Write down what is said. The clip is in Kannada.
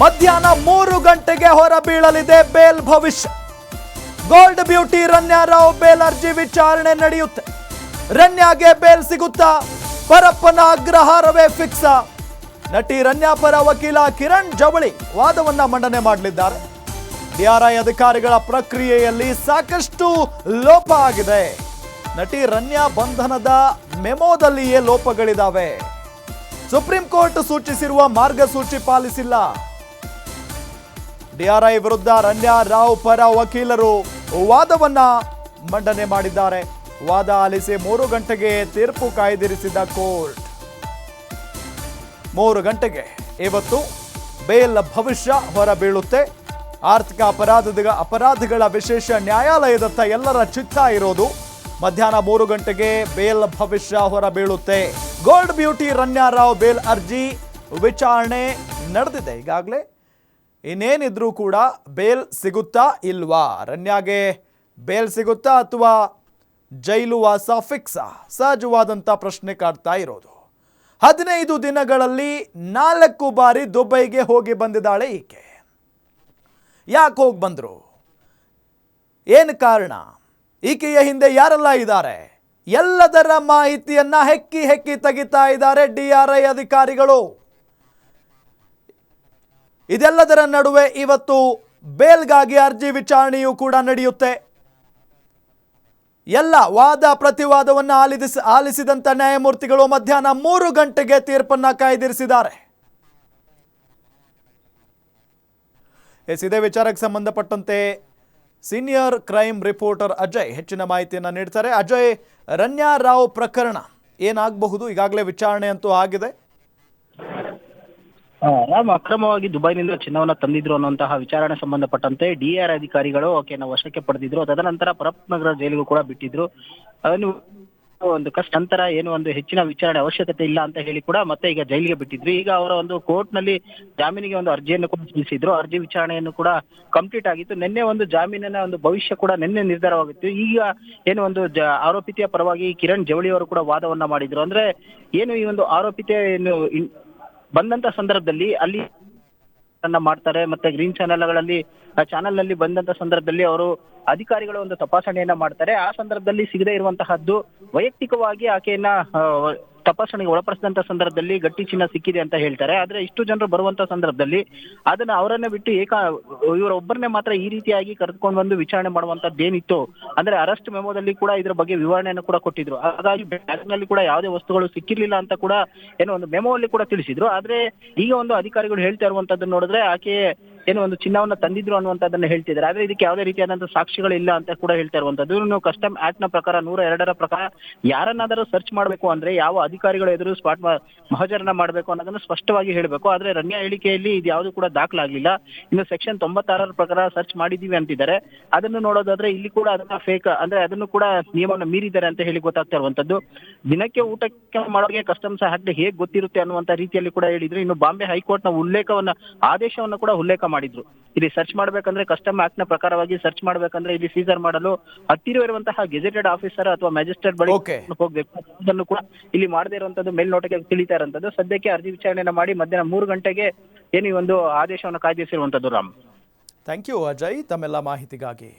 ಮಧ್ಯಾಹ್ನ ಮೂರು ಗಂಟೆಗೆ ಹೊರಬೀಳಲಿದೆ ಬೇಲ್ ಭವಿಷ್ಯ. ಗೋಲ್ಡ್ ಬ್ಯೂಟಿ ರನ್ಯಾರಾವ್ ಬೇಲ್ ಅರ್ಜಿ ವಿಚಾರಣೆ ನಡೆಯುತ್ತೆ. ರನ್ಯಾಗೆ ಬೇಲ್ ಸಿಗುತ್ತಾ? ಪರಪ್ಪನ ಅಗ್ರಹಾರವೇ ಫಿಕ್ಸ. ನಟಿ ರನ್ಯಾ ಪರ ವಕೀಲ ಕಿರಣ್ ಜವಳಿ ವಾದವನ್ನ ಮಂಡನೆ ಮಾಡಲಿದ್ದಾರೆ. ಡಿಆರ್ಐ ಅಧಿಕಾರಿಗಳ ಪ್ರಕ್ರಿಯೆಯಲ್ಲಿ ಸಾಕಷ್ಟು ಲೋಪ ಆಗಿದೆ. ನಟಿ ರನ್ಯಾ ಬಂಧನದ ಮೆಮೋದಲ್ಲಿಯೇ ಲೋಪಗಳಿದಾವೆ. ಸುಪ್ರೀಂ ಕೋರ್ಟ್ ಸೂಚಿಸಿರುವ ಮಾರ್ಗಸೂಚಿ ಪಾಲಿಸಿಲ್ಲ. ಡಿಆರ್ಐ ವಿರುದ್ಧ ರನ್ಯಾ ರಾವ್ ಪರ ವಕೀಲರು ವಾದವನ್ನ ಮಂಡನೆ ಮಾಡಿದ್ದಾರೆ. ವಾದ ಆಲಿಸಿ ಮೂರು ಗಂಟೆಗೆ ತೀರ್ಪು ಕಾಯ್ದಿರಿಸಿದ ಕೋರ್ಟ್. ಮೂರು ಗಂಟೆಗೆ ಇವತ್ತು ಬೇಲ್ ಭವಿಷ್ಯ ಹೊರಬೀಳುತ್ತೆ. ಆರ್ಥಿಕ ಅಪರಾಧದ ಅಪರಾಧಗಳ ವಿಶೇಷ ನ್ಯಾಯಾಲಯದತ್ತ ಎಲ್ಲರ ಚಿತ್ತ ಇರೋದು. ಮಧ್ಯಾಹ್ನ ಮೂರು ಗಂಟೆಗೆ ಬೇಲ್ ಭವಿಷ್ಯ ಹೊರಬೀಳುತ್ತೆ. ಗೋಲ್ಡ್ ಬ್ಯೂಟಿ ರನ್ಯಾರಾವ್ ಬೇಲ್ ಅರ್ಜಿ ವಿಚಾರಣೆ ನಡೆದಿದೆ ಈಗಾಗಲೇ. ಇನ್ನೇನಿದ್ರೂ ಕೂಡ ಬೇಲ್ ಸಿಗುತ್ತಾ ಇಲ್ವಾ? ರನ್ಯಾಗೆ ಬೇಲ್ ಸಿಗುತ್ತಾ ಅಥವಾ ಜೈಲು ವಾಸ ಫಿಕ್ಸಾ ಸಹಜವಾದಂಥ ಪ್ರಶ್ನೆ ಕಾಡ್ತಾ ಇರೋದು. ಹದಿನೈದು ದಿನಗಳಲ್ಲಿ ನಾಲ್ಕು ಬಾರಿ ದುಬೈಗೆ ಹೋಗಿ ಬಂದಿದ್ದಾಳೆ ಈಕೆ. ಯಾಕೆ ಹೋಗಿ ಬಂದರು? ಏನು ಕಾರಣ? ಈಕೆಯ ಹಿಂದೆ ಯಾರೆಲ್ಲ ಇದ್ದಾರೆ? ಎಲ್ಲದರ ಮಾಹಿತಿಯನ್ನು ಹೆಕ್ಕಿ ಹೆಕ್ಕಿ ತೆಗಿತಾ ಇದ್ದಾರೆ ಡಿ ಆರ್ ಐ ಅಧಿಕಾರಿಗಳು. ಇದೆಲ್ಲದರ ನಡುವೆ ಇವತ್ತು ಬೇಲ್ಗಾಗಿ ಅರ್ಜಿ ವಿಚಾರಣೆಯೂ ಕೂಡ ನಡೆಯುತ್ತೆ. ಎಲ್ಲ ವಾದ ಪ್ರತಿವಾದವನ್ನು ಆಲಿಸ ಆಲಿಸಿದಂತ ನ್ಯಾಯಮೂರ್ತಿಗಳು ಮಧ್ಯಾಹ್ನ ಮೂರು ಗಂಟೆಗೆ ತೀರ್ಪನ್ನ ಕಾಯ್ದಿರಿಸಿದ್ದಾರೆ. ಎಸ್, ಇದೇ ವಿಚಾರಕ್ಕೆ ಸಂಬಂಧಪಟ್ಟಂತೆ ಸೀನಿಯರ್ ಕ್ರೈಮ್ ರಿಪೋರ್ಟರ್ ಅಜಯ್ ಹೆಚ್ಚಿನ ಮಾಹಿತಿಯನ್ನು ನೀಡ್ತಾರೆ. ಅಜಯ್, ರನ್ಯಾ ರಾವ್ ಪ್ರಕರಣ ಏನಾಗಬಹುದು? ಈಗಾಗಲೇ ವಿಚಾರಣೆ ಅಂತೂ ಆಗಿದೆ. ರಾಮ್, ಅಕ್ರಮವಾಗಿ ದುಬೈನಿಂದ ಚಿನ್ನವನ್ನ ತಂದಿದ್ರು ಅನ್ನುವಂತಹ ವಿಚಾರಣೆ ಸಂಬಂಧಪಟ್ಟಂತೆ ಡಿಆರ್ ಅಧಿಕಾರಿಗಳು ಆಕೆಯನ್ನು ವಶಕ್ಕೆ ಪಡೆದಿದ್ರು. ತದನಂತರ ಪರಪ್ ನಗರ ಜೈಲಿಗೂ ಕೂಡ ಬಿಟ್ಟಿದ್ರು. ಅದನ್ನು ಒಂದು ಕಷ್ಟ ನಂತರ ಏನು ಒಂದು ಹೆಚ್ಚಿನ ವಿಚಾರಣೆ ಅವಶ್ಯಕತೆ ಇಲ್ಲ ಅಂತ ಹೇಳಿ ಕೂಡ ಮತ್ತೆ ಈಗ ಜೈಲಿಗೆ ಬಿಟ್ಟಿದ್ರು. ಈಗ ಅವರ ಒಂದು ಕೋರ್ಟ್ನಲ್ಲಿ ಜಾಮೀನಿಗೆ ಒಂದು ಅರ್ಜಿಯನ್ನು ಕೂಡ ಸಲ್ಲಿಸಿದ್ರು. ಅರ್ಜಿ ವಿಚಾರಣೆಯನ್ನು ಕೂಡ ಕಂಪ್ಲೀಟ್ ಆಗಿತ್ತು. ನಿನ್ನೆ ಒಂದು ಜಾಮೀನಿನ ಒಂದು ಭವಿಷ್ಯ ಕೂಡ ನಿನ್ನೆ ನಿರ್ಧಾರವಾಗಿತ್ತು. ಈಗ ಏನು ಒಂದು ಆರೋಪಿತಿಯ ಪರವಾಗಿ ಕಿರಣ್ ಜವಳಿ ಅವರು ಕೂಡ ವಾದವನ್ನ ಮಾಡಿದ್ರು. ಅಂದ್ರೆ ಏನು ಈ ಒಂದು ಆರೋಪಿತೆ ಏನು ಬಂದಂತ ಸಂದರ್ಭದಲ್ಲಿ ಅಲ್ಲಿ ಮಾಡ್ತಾರೆ, ಮತ್ತೆ ಗ್ರೀನ್ ಚಾನೆಲ್ಗಳಲ್ಲಿ ಚಾನೆಲ್ನಲ್ಲಿ ಬಂದಂತ ಸಂದರ್ಭದಲ್ಲಿ ಅವರು ಅಧಿಕಾರಿಗಳು ಒಂದು ತಪಾಸಣೆಯನ್ನ ಮಾಡ್ತಾರೆ. ಆ ಸಂದರ್ಭದಲ್ಲಿ ಸಿಗದೇ ಇರುವಂತಹದ್ದು ವೈಯಕ್ತಿಕವಾಗಿ ಆಕೆಯನ್ನ ತಪಾಸಣೆಗೆ ಒಳಪಡಿಸಿದಂತ ಸಂದರ್ಭದಲ್ಲಿ ಗಟ್ಟಿ ಚಿನ್ನ ಸಿಕ್ಕಿದೆ ಅಂತ ಹೇಳ್ತಾರೆ. ಆದ್ರೆ ಇಷ್ಟು ಜನರು ಬರುವಂತ ಸಂದರ್ಭದಲ್ಲಿ ಅದನ್ನ ಅವರನ್ನ ಬಿಟ್ಟು ಏಕ ಇವರೊಬ್ಬರನ್ನೇ ಮಾತ್ರ ಈ ರೀತಿಯಾಗಿ ಕರೆದುಕೊಂಡು ಬಂದು ವಿಚಾರಣೆ ಮಾಡುವಂತದ್ದೇನಿತ್ತು ಅಂದ್ರೆ ಅರೆಸ್ಟ್ ಮೆಮೋದಲ್ಲಿ ಕೂಡ ಇದ್ರ ಬಗ್ಗೆ ವಿವರಣೆಯನ್ನು ಕೂಡ ಕೊಟ್ಟಿದ್ರು. ಹಾಗಾಗಿ ಬ್ಯಾಂಕ್ನಲ್ಲಿ ಕೂಡ ಯಾವುದೇ ವಸ್ತುಗಳು ಸಿಕ್ಕಿರ್ಲಿಲ್ಲ ಅಂತ ಕೂಡ ಏನೋ ಒಂದು ಮೆಮೋ ಅಲ್ಲಿ ಕೂಡ ತಿಳಿಸಿದ್ರು. ಆದ್ರೆ ಈಗ ಒಂದು ಅಧಿಕಾರಿಗಳು ಹೇಳ್ತಾ ಇರುವಂತದ್ದನ್ನ ನೋಡಿದ್ರೆ ಆಕೆ ಏನೋ ಒಂದು ಚಿನ್ನವನ್ನ ತಂದಿದ್ರು ಅನ್ನುವಂಥದ್ದನ್ನು ಹೇಳ್ತಿದ್ದಾರೆ. ಆದ್ರೆ ಇದಕ್ಕೆ ಯಾವುದೇ ರೀತಿಯಾದಂತಹ ಸಾಕ್ಷಿಗಳಿಲ್ಲ ಅಂತ ಕೂಡ ಹೇಳ್ತಾ ಇರುವಂತದ್ದು ನೀವು ಕಸ್ಟಮ್ ಆಕ್ಟ್ನ ಪ್ರಕಾರ ನೂರ ಎರಡರ ಪ್ರಕಾರ ಯಾರನ್ನಾದರೂ ಸರ್ಚ್ ಮಾಡಬೇಕು ಅಂದ್ರೆ ಯಾವ ಅಧಿಕಾರಿಗಳ ಎದುರು ಸ್ಪಾಟ್ ಮಹಜರನ್ನ ಮಾಡಬೇಕು ಅನ್ನೋದನ್ನ ಸ್ಪಷ್ಟವಾಗಿ ಹೇಳಬೇಕು. ಆದ್ರೆ ರಮ್ಯಾ ಹೇಳಿಕೆಯಲ್ಲಿ ಇದು ಯಾವುದು ಕೂಡ ದಾಖಲಾಗ್ಲಿಲ್ಲ. ಇನ್ನು ಸೆಕ್ಷನ್ ತೊಂಬತ್ತಾರರ ಪ್ರಕಾರ ಸರ್ಚ್ ಮಾಡಿದೀವಿ ಅಂತಿದ್ದಾರೆ. ಅದನ್ನು ನೋಡೋದಾದ್ರೆ ಇಲ್ಲಿ ಕೂಡ ಅದನ್ನ ಫೇಕ್ ಅಂದ್ರೆ ಅದನ್ನು ಕೂಡ ನಿಯಮವನ್ನು ಮೀರಿದ್ದಾರೆ ಅಂತ ಹೇಳಿ ಗೊತ್ತಾಗ್ತಾ ಇರುವಂತದ್ದು ದಿನಕ್ಕೆ ಊಟಕ್ಕೆ ಮಾಡೋರಿಗೆ ಕಸ್ಟಮ್ಸ್ ಆಕ್ಟ್ ಹೇಗೆ ಗೊತ್ತಿರುತ್ತೆ ಅನ್ನುವಂತ ರೀತಿಯಲ್ಲಿ ಕೂಡ ಹೇಳಿದ್ರು. ಇನ್ನು ಬಾಂಬೆ ಹೈಕೋರ್ಟ್ನ ಉಲ್ಲೇಖವನ್ನ, ಆದೇಶವನ್ನ ಕೂಡ ಉಲ್ಲೇಖ ಮಾಡಿದ್ರು. ಇಲ್ಲಿ ಸರ್ಚ್ ಮಾಡ್ಬೇಕಂದ್ರೆ ಕಸ್ಟಮ್ ಆಕ್ಟ್ನ ಪ್ರಕಾರವಾಗಿ ಸರ್ಚ್ ಮಾಡ್ಬೇಕಂದ್ರೆ ಇಲ್ಲಿ ಸೀಸರ್ ಮಾಡಲು ಹತ್ತಿರವಿರುವಂತಹ ಗೆಜೆಟೆಡ್ ಆಫೀಸರ್ ಅಥವಾ ಮ್ಯಾಜಿಸ್ಟ್ರೇಟ್ ಬಳಿ. ಹೋಗ್ಬೇಕು. ಅದನ್ನು ಕೂಡ ಇಲ್ಲಿ ಮಾಡದೇ ಇರುವಂತದ್ದು ಮೇಲ್ನೋಟಕ್ಕೆ ತಿಳಿತಾ ಇರುವಂತದ್ದು. ಸದ್ಯಕ್ಕೆ ಅರ್ಜಿ ವಿಚಾರಣೆಯನ್ನ ಮಾಡಿ ಮಧ್ಯಾಹ್ನ ಮೂರು ಗಂಟೆಗೆ ಏನು ಈ ಒಂದು ಆದೇಶವನ್ನು ಕಾಯ್ದಿರಿಸಿರುವಂತದ್ದು ರಾಮ್. ಥ್ಯಾಂಕ್ ಯು ಅಜಯ್ ತಮ್ಮೆಲ್ಲ ಮಾಹಿತಿಗಾಗಿ.